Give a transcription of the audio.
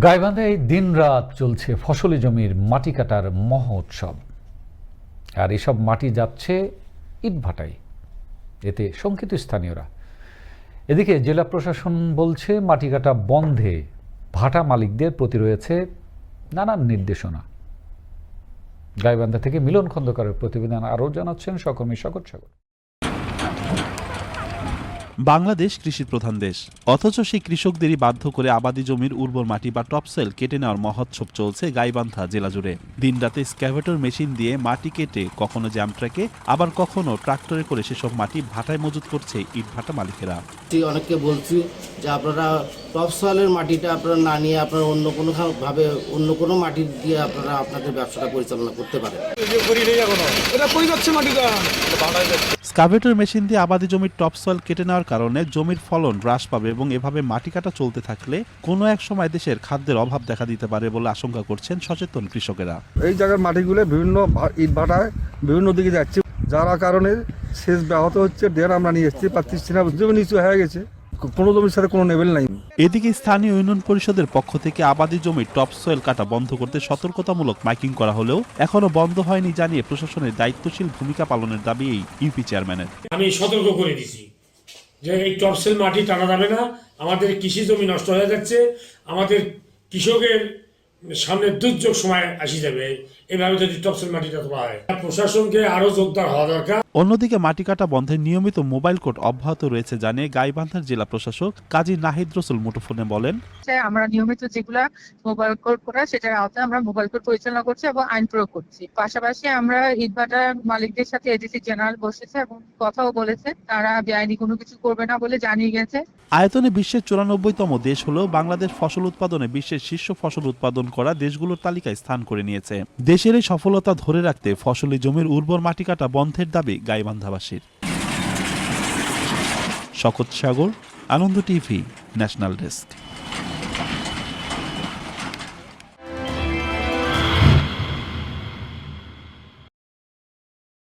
গাইবান্ধায় দিন রাত চলছে ফসলি জমির মাটি কাটার মহোৎসব। আর এসব মাটি যাচ্ছে ইটভাটায়। এতে শঙ্কিত স্থানীয়রা। এদিকে জেলা প্রশাসন বলছে, মাটি কাটা বন্ধে ভাটা মালিকদের প্রতি রয়েছে নানান নির্দেশনা। গাইবান্ধা থেকে মিলন খন্দকারের প্রতিবেদন আরও জানাচ্ছেন সহকর্মী শকত সাগর। বাংলাদেশ কৃষি প্রধান দেশ। অথচ সেই কৃষকদেরই বাধ্য করে আবাদি জমির উর্বর মাটি বা টপসেল কেটে নেওয়ার মহোৎসব চলছে গাইবান্ধা জেলা জুড়ে। দিনরাতে স্ক্যাভেটর মেশিন দিয়ে মাটি কেটে কখনো জ্যাম ট্রাকে আবার কখনো ট্রাক্টরে করে সেসব মাটি ভাটায় মজুত করছে ইট ভাটা মালিকেরা। অনেককে বলছি যে আপনারা টপ সয়েলের মাটিটা আপনারা না নিয়ে আপনারা অন্য কোনো ভাবে অন্য কোনো মাটি দিয়ে আপনারা আপনাদের ব্যবসাটা পরিচালনা করতে পারেন। এটা কই যাচ্ছে মাটিটা স্কাভেটর মেশিন দিয়ে আবাদি জমির টপসয়েল কেটে নেওয়ার কারণে জমির ফলন হ্রাস পাবে এবং এভাবে মাটি কাটা চলতে থাকলে কোনো এক সময় দেশের খাদ্যের অভাব দেখা দিতে পারে বলে আশঙ্কা করছেন সচেতন কৃষকেরা। এই জায়গার মাটিগুলো বিভিন্ন ইটভাটায় ইট ভাটায় বিভিন্ন দিকে যাচ্ছে। যার কারণে সেচ ব্যাহত হচ্ছে। ডেন আমরা নিয়ে এসেছি না জমি নিচু হয়ে গেছে। কোনো জমির সাথে কোনো লেভেল নাই। এদিকে স্থানীয় ইউনিয়ন পরিষদের পক্ষ থেকে আবাদি জমির টপসয়েল কাটা বন্ধ করতে সতর্কতামূলক মাইকিং করা হলেও এখনও বন্ধ হয়নি জানিয়ে প্রশাসনের দায়িত্বশীল ভূমিকা পালনের দাবি এই ইউপি চেয়ারম্যানের। আমি সতর্ক করে দিছি যে এই টপসেল মাটি টানা যাবে না আমাদের কৃষি জমি নষ্ট হয়ে যাচ্ছে আমাদের কৃষকের সামনে দুর্যোগ সময় আসি যাবে এভাবে যদি টপসেল মাটিটা তোলা হয়। প্রশাসনকে আরও জোরদার হওয়া দরকার। অন্যদিকে মাটি কাটা বন্ধে নিয়মিত মোবাইল কোর্ট অব্যাহত রয়েছে জানিয়ে গাইবান্ধার জেলা প্রশাসক কাজী নাহিদ রসুল মুঠোফোনে বলেন আমরা নিয়মিত যেগুলা মোবাইল কোড করা সেটার আওতায় আমরা মোবাইল কোড পরিচালনা করছি এবং আইন প্রয়োগ করছি। পাশাপাশি আমরা ইটভাটার মালিকদের সাথে এডিসি জেনারেল বসেছে এবং কথাও বলেছে তারা বেআইনি কোনো কিছু করবে না বলে জানিয়ে গেছে। আয়তনে বিশ্বের চুরানব্বইতম দেশ হলেও বাংলাদেশ ফসল উৎপাদনে বিশ্বের শীর্ষ ফসল উৎপাদন করা দেশগুলোর তালিকায় স্থান করে নিয়েছে। দেশের এই সফলতা ধরে রাখতে ফসলি জমির উর্বর মাটি কাটা বন্ধের দাবি গাইবান্ধাবাসীর। Shakat Sagar Ananda TV national desk.